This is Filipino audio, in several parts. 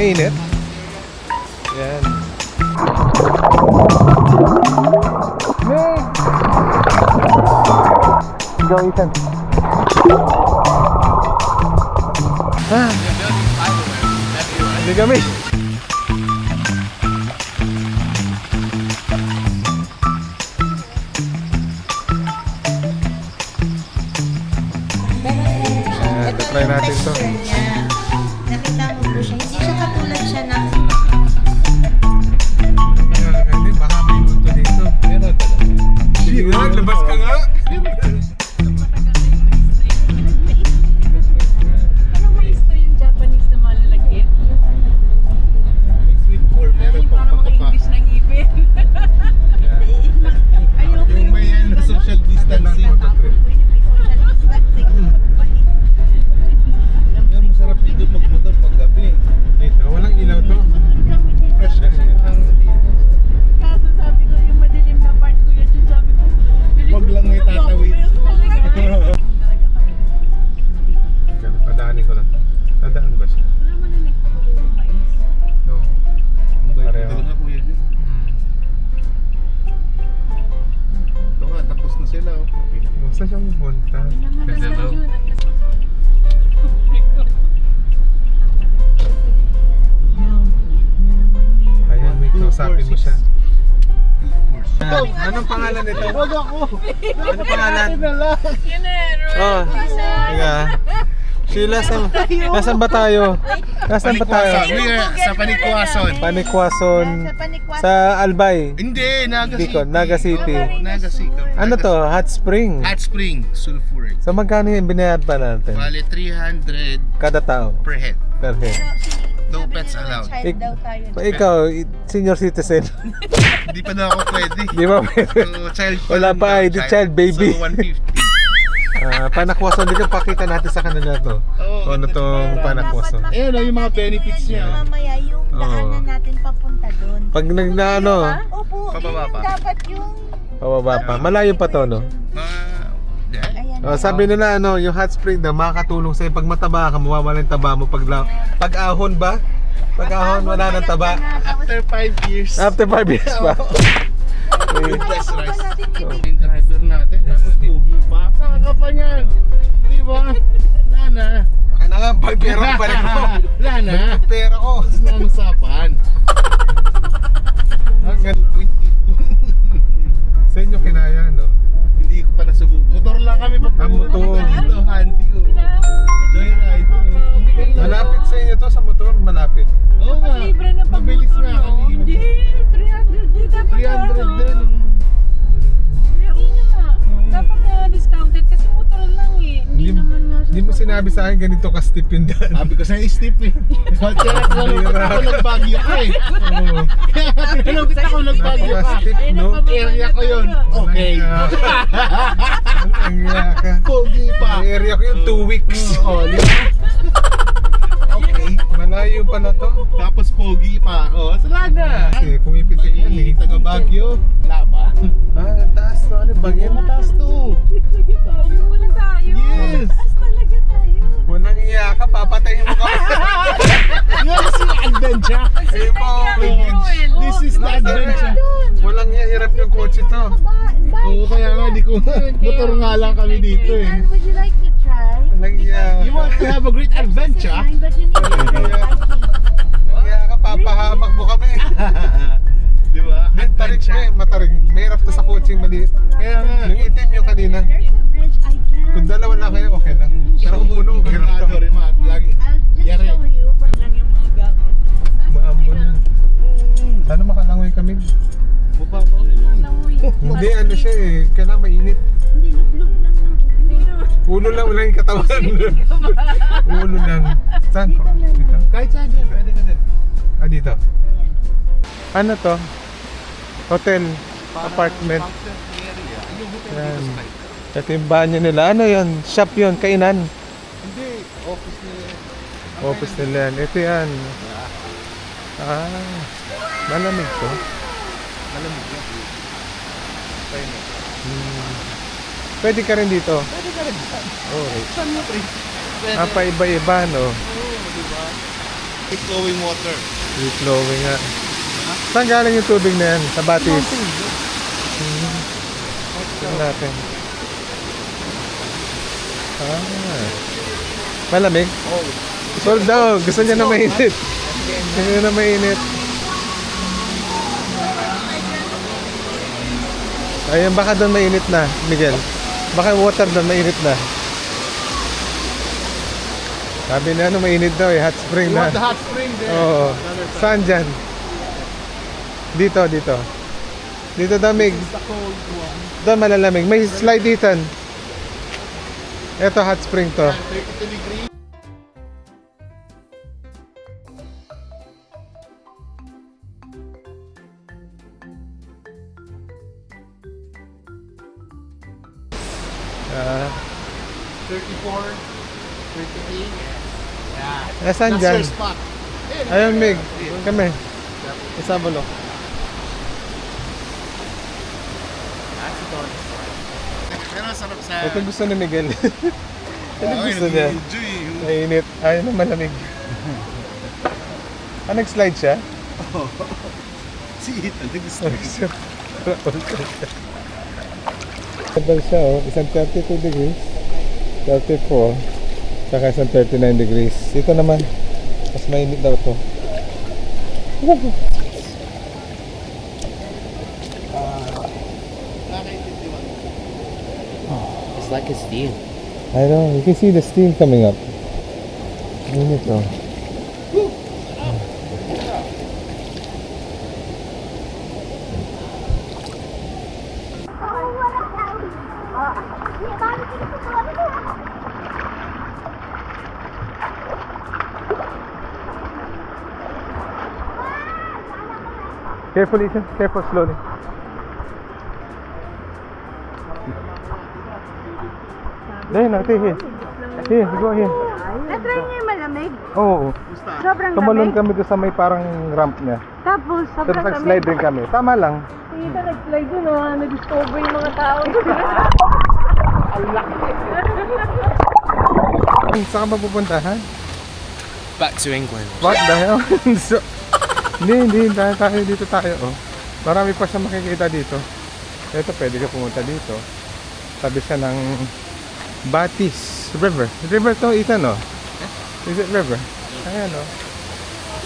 Mainit. Yan. May! Go, Ethan. Ah. Hindi kami. Ito try natin to. Katulad siya ng Saan siya pupunta? Kasi na daw. Ayan, may kausapin mo siya. Ito, Anong pangalan nito? Wag ako. Ano pangalan? na lang. Kinero. Oh, Teka. Sheila, saan, nasan ba tayo? Nasan ba tayo? Panikwason. We are sa Panikwason. Panikwason Sa Albay. Hindi, Naga City. Bicol, Naga City. Naga City. Ano to? Hot Spring. Hot Spring, sulfuric. So magkano yung binayad pa natin? Bale, 300 Kada tao per head. per head. No pets allowed. Child Ik- daw tayo. Pa ikaw, senior citizen. Hindi pa na ako pwede. Di ba pwede? So, child Wala pa, daw, ID child, baby. So, 150. Ah, panakwason dito, pakita natin sa kanila to. Oo. Kung ano tong panakwason. Ayan, oh, yung mga benefits niya. Mamaya yung Oo. daanan natin papunta doon. Pag nag na ano, Opo, Pababa yun pa. dapat yung... pababa pa. Malayo pa to, no? Mga. Ayan. Oh, sabi nila ano, yung hot spring daw makakatulong sa'yo pag mataba ka, mawawala yung taba mo pag la- pag ahon ba? Pag ahon wala nang taba. After 5 years. After 5 years pa. With less Kaya rice. Ka pa niyan? Di ba? Wala na. Baka na nga, pag pera ko pala ko. Wala na. Pera ko. Tapos na ang usapan. Hanggang sa inyo kinaya, no? Hindi ko pa nasubok. Motor lang kami pa. Ah, motor. Dito, handy oh. Joyride. oh. Malapit sa inyo to sa motor, malapit. Sinabi sa akin ganito ka steep yung daan. Sabi ko sa'yo, steep eh. Kaya tinanong ako nagbagyo ka eh. Oo. Kaya tinanong kita ako nagbagyo ka. Steep, Ayun, no? Area na ko yun. Okay. Ang ka. Pogi pa. Ang area ko yung 2 weeks. Oo, ba? Okay. Malayo pala to. Tapos pogi pa. Oh, sala na. Kasi pumipitik yan eh. Taga Baguio. Laba. Ah, ang taas to. Ano ba yan? Mataas to. Talaga tayo. Wala tayo. Yes. Taas talaga tayo. Walang iya ka, papatayin mo ka. Yan si adventure. Ayun po. This is the adventure. Walang iya, hirap yung kotse to. Oo, kaya nga di ko. Motor nga lang kami dito eh. And would you like to try? Walang iya. You want to have a great adventure? But you need to ka, papahamak mo kami. Di ba? Hindi, tarik mo eh, matarik. Mahirap to sa kotse maliit. Kaya nga. Yung itim yung kanina. Kung dalawa lang kayo, okay lang. Hindi, ano siya eh. Kailangan mainit. hindi lublog lang ng Hindi naman. Ulo lang, wala yung katawan. Ulo lang. Saan po? Dito? Kahit saan yan, pwede ka din. Ah, dito. Ano to? Hotel. Apartment. Yan. Ito yung banyo nila. Ano yan? Shop yun. Kainan. Hindi, office nila. Office nila yan. Ito yan. Ah. Malamig to. Malamig yan. Mo. Hmm. Pwede ka rin dito. Pwede ka rin. Okay. Saan mo pre? Pwede. Ah, pa iba-iba, no? Oo, di ba? Keep flowing water. Free flowing nga. Saan galing yung tubig na yan? Sa Batis? Hmm. Tingnan natin. Ah. Malamig? Oh. Sold daw. Gusto niya na mainit. Gusto niya na mainit. Ayun, baka doon mainit na, Miguel. Baka water doon mainit na. Sabi na ano, mainit daw eh. Hot spring na. hot spring there? Oo. Saan dyan? Dito, dito. Dito cold one. Doon malalamig. May slide dito. Ito hot spring to. 32 degrees. Nasaan That's dyan? your spot. Ayun, Mig. Kami. Isabalo. Pero sarap sa... Ito gusto ni Miguel. Ito Ay, gusto niya. enjoy. Mainit. Ayaw na malamig. Ah, nag-slide siya? Si Ethan, gusto. Double siya oh. Isang 32 degrees. 34. Saka isang 39 degrees. Ito naman. Mas mainit daw to. It's like a steam. I know. You can see the steam coming up. Mainit oh. Careful, Ethan. Careful, slowly. Dahil natin, here. Here, go here. Na-try niyo yung malamig. Oo. Sobrang Tumalon lamig. kami doon sa may parang ramp niya. Tapos, Tapos sobrang nag-slide lamig. rin kami. Tama lang. Kita nag-slide yun, ah. Na-discover yung mga tao. Saan ka mapupunta, ha? Back to England. What the hell? so, hindi, hindi. Tayo, tayo, dito tayo, oh. Marami pa siya makikita dito. Ito, pwede ka pumunta dito. Sabi siya ng Batis River. River to, Ethan, oh. Is it river? Ayan, oh.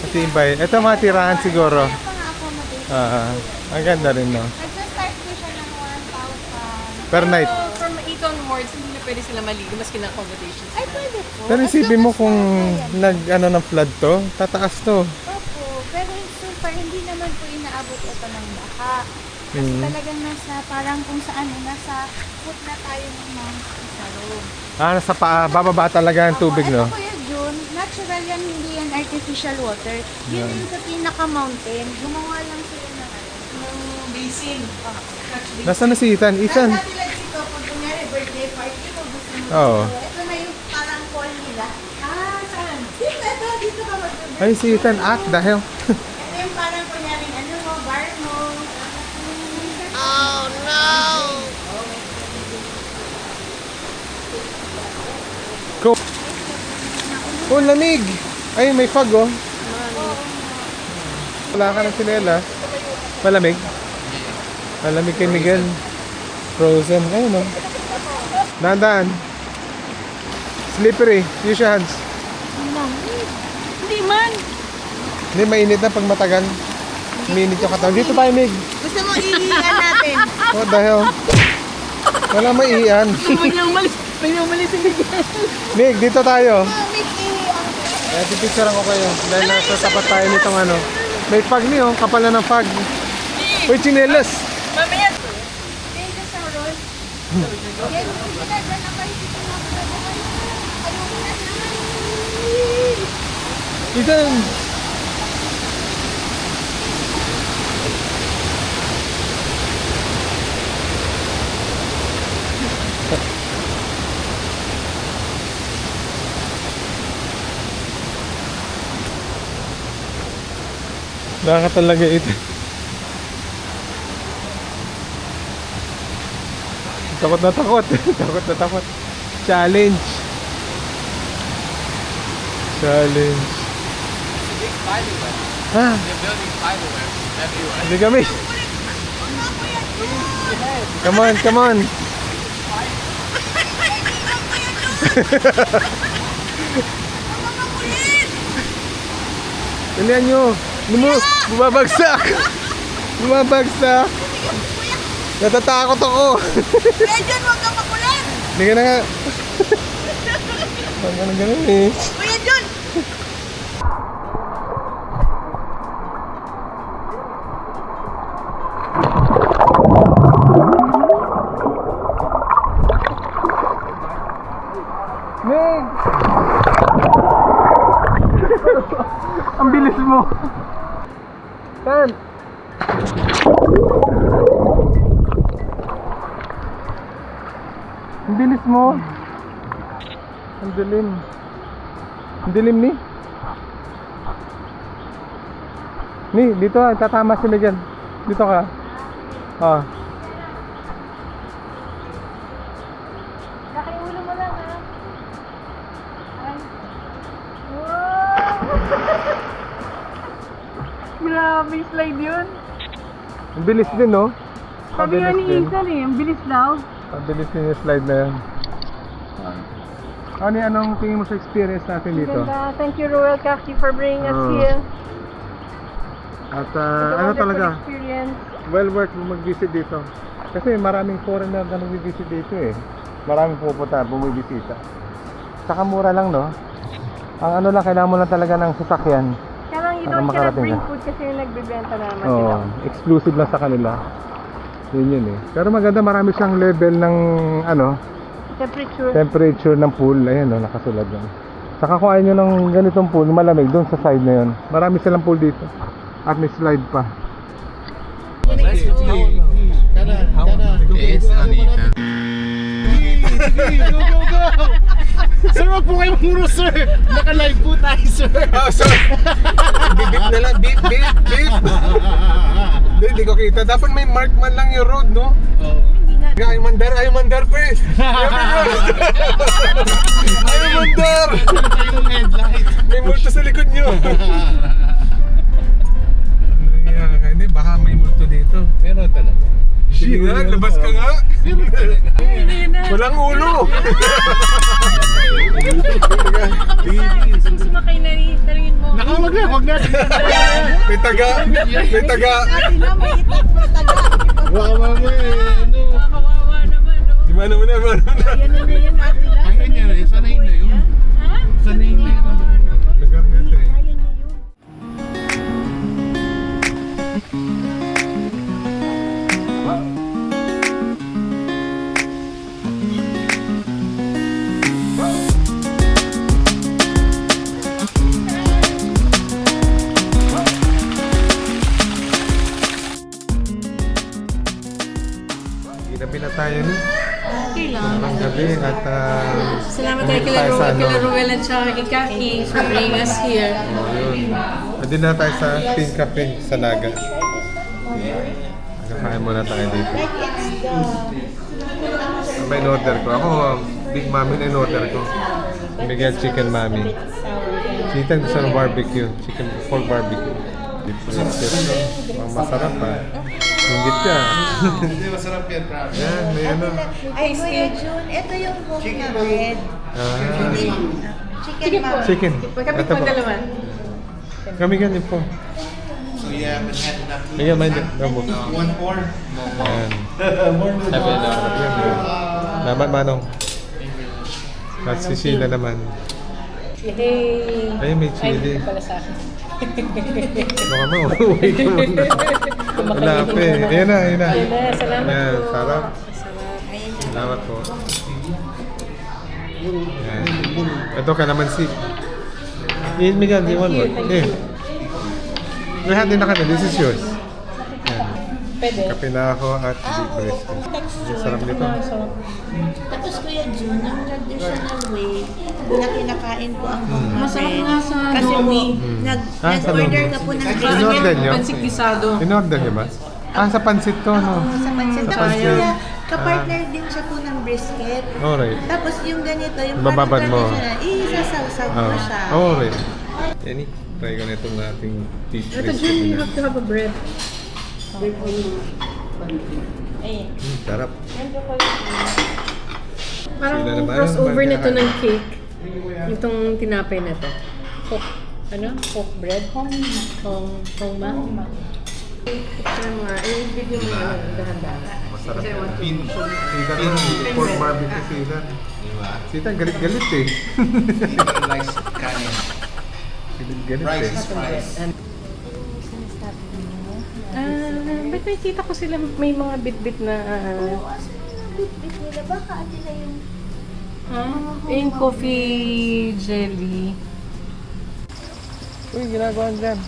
Matibay. Ito mga tirahan siguro. Pang-accommodate. Ah, ang ganda rin, no? Nagsa-start siya ng 1,000. Per night. So, from 8 onwards, hindi na pwede sila maligo maski ng accommodations. Ay, pwede po. Pero isipin mo kung nag ano ng flood to, tataas to. Pero far hindi naman po inaabot ito ng baha. Kasi Mm. talagang nasa, parang kung saan, eh, nasa foot na tayo ng Mount Isarog. Ah, sa paa, bababa talaga ang tubig, Opo, no? Ito Kuya Jun, natural yan, hindi yan artificial water. Yun yung sa pinaka-mountain, gumawa lang sila ng ano. Ng basin. Nasaan na si Ethan? Ethan! Dati lang dito, pag kunyari birthday party mo, gusto mo Oo. Ito na yung parang call nila. Ah, saan? Dito, ito, dito ka mag Ay, si Ethan, at dahil. Oh, lamig! Ay, may fog, oh. Wala ka ng sinela. Malamig? Malamig kay Miguel. Frozen. Ayun, oh. Dahan-dahan. Slippery. Use your hands. Hindi man. Hindi, mainit na pag matagal. Minit yung katawan. Dito tayo, Mig. Gusto mo iiyan natin? What the hell? Wala maiiyan. Niya umalis. Niya umalis yung bigyan. Mig, dito tayo. Kaya pipicturean ko kayo. Dahil nasa tapat tayo nitong ano. May fog niyo, kapal na ng fog. Uy, chinelas! Mamaya. Kaya ka sa roll. Kaya kung sila dyan na kayo dito na ako na buhay. Ayoko na naman. Ethan! Naka talaga ito. Takot na takot. takot na takot. Challenge. Challenge. Ha? Hindi kami. Come on, come on. Ilihan nyo. Lumus. Bumabagsak. Bumabagsak. Natatakot ako. Kuya John, huwag kang makulit! Hindi ka na nga. Huwag ganun ganun eh. Kuya John! Meg! Ang bilis mo. Dilim ni. Ni, dito ah, tatama si Miguel. Dito ka. Ah. Nakiulo mo lang ha. Ay. Wow! Grabe, slide yun. Ang bilis din, no? Sabi nga ni. Ethan eh, ang bilis daw. Ang bilis din yung slide na yan. Ano anong tingin mo sa experience natin dito? Ganda. Thank you, Royal Kaki, for bringing us Oh. here. At It's a ah, ano wonderful talaga, experience. well worth mag-visit dito. Kasi maraming foreigner na nag-visit dito eh. Maraming pupunta, bumibisita. Saka mura lang no. Ang ano lang, kailangan mo lang talaga ng sasakyan. Kaya lang, you Para don't cannot makarating bring ka. food kasi yung nagbebenta naman Oo, sila. exclusive lang sa kanila. Yun yun eh. Pero maganda, marami siyang level ng ano, Temperature. temperature ng pool. Ayan no, nakasulat yan. Saka kung ayaw nyo ng ganitong pool, malamig, doon sa side na yun. Marami silang pool dito. At may slide pa. Go, go, go! Sir, wag po kayo muro, sir! Naka-live po tayo, sir! Oh, sorry. Bibip na lang. Beep, beep, beep. Hindi, ko kita. Dapat may mark man lang yung road, no? Oh. Ay, mandar, ay, mandar, please. Ay, mandar. May multo sa likod nyo. Hindi, baka may multo dito. Meron talaga. Shit, nga, labas ka nga. Yun na. Walang ulo. Sumakay na ni, tanungin mo. Naka, wag na, wag na. May taga, may taga. Baka mamaya, eh, ano. Kawawa naman, no? Di ba naman na, na. Yan na yan, ate lang. Ay, ganyan, eh, sanay na yun. Ha? Sanay na yun. Ruel at saka kay Kaki for bringing us here. Ayun. Na tayo sa Pink Cafe sa Naga. Kakain muna tayo dito. Ano ba in-order ko? Ako, Big Mami na in-order ko. Miguel Chicken Mami. Ethan gusto ng barbecue. Chicken pork barbecue. Masarap ha. Hinggit ka. Hindi masarap yan, promise. Yan, may ano. Ay, Kuya Jun, ito yung home namin. Ah, Chicken ma'am. chicken. Mo po. dalawa. Kami ganyan po. So you haven't had enough food? It. Damo. One more? Ayan. More than yan eh. Laban manong. At si Sheila naman. Yay! Ay, may Ay, chili. pala sa akin. Baka mo, uwi ka muna. Wala pa eh. Ayan na, ayan na. Ayun na, salamat Ayan, po. sarap. Sarap. Salamat po. Ayan. Ito kalamansi. Eh, Miguel, di one more. Eh. Lahat din na kami. This is yours. Ayan. Pwede. Kape na ako at beef breast. Ang sarap nito. Ah. Tapos Kuya Jun, yung traditional way na kinakain po ang home namin. Masarap nga sa Kasi po, Domi. nag, Ah, sa nag-order ka po ng In-order chicken. nyo? Pansik gisado. In-order niyo ba? Ah, sa pansit to, no? Sa pansit. Sa Tapos pansit. kuya, kapartner din siya po ng brisket. Alright. Tapos yung ganito, yung Bababad parang mo. traditional, isasawsaw mo Oh, siya. alright. Jenny? Try ko na itong ating beef Ito, Jun, you na. have to have a bread. Ayun. Mm, sarap. Parang Sila naman, crossover ano, nito ano. ng cake. Itong tinapay na to. Cook, ano? Cook bread? Hong, hong, hong ma? Picture mo nga. Eh, video mo nga. Dahan-dahan. Masarap. Pin. Sita pin. Pork barbecue sita. Sita, galit-galit eh. Rice kanin. Galit-galit Rice eh. is rice. Ah, ba't nakikita ko sila may mga bit-bit na... Oo, aso yung bit-bit nila. Baka ate na yung ah, yung coffee jelly. Uy, ginagawa dyan.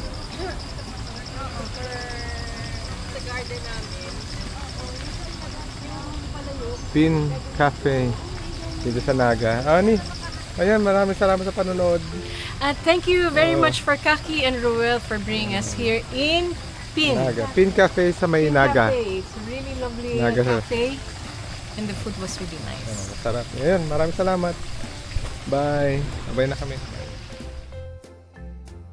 Pin Cafe dito sa Naga. Ani, ayan, maraming salamat sa panonood. At thank you very much for Kaki and Ruel for bringing us here in Pin. Naga. Pin Cafe sa may Naga. Cafe. It's a really lovely Naga, sir. cafe. And the food was really nice. Masarap. Ayan, maraming salamat. Bye. Abay na kami.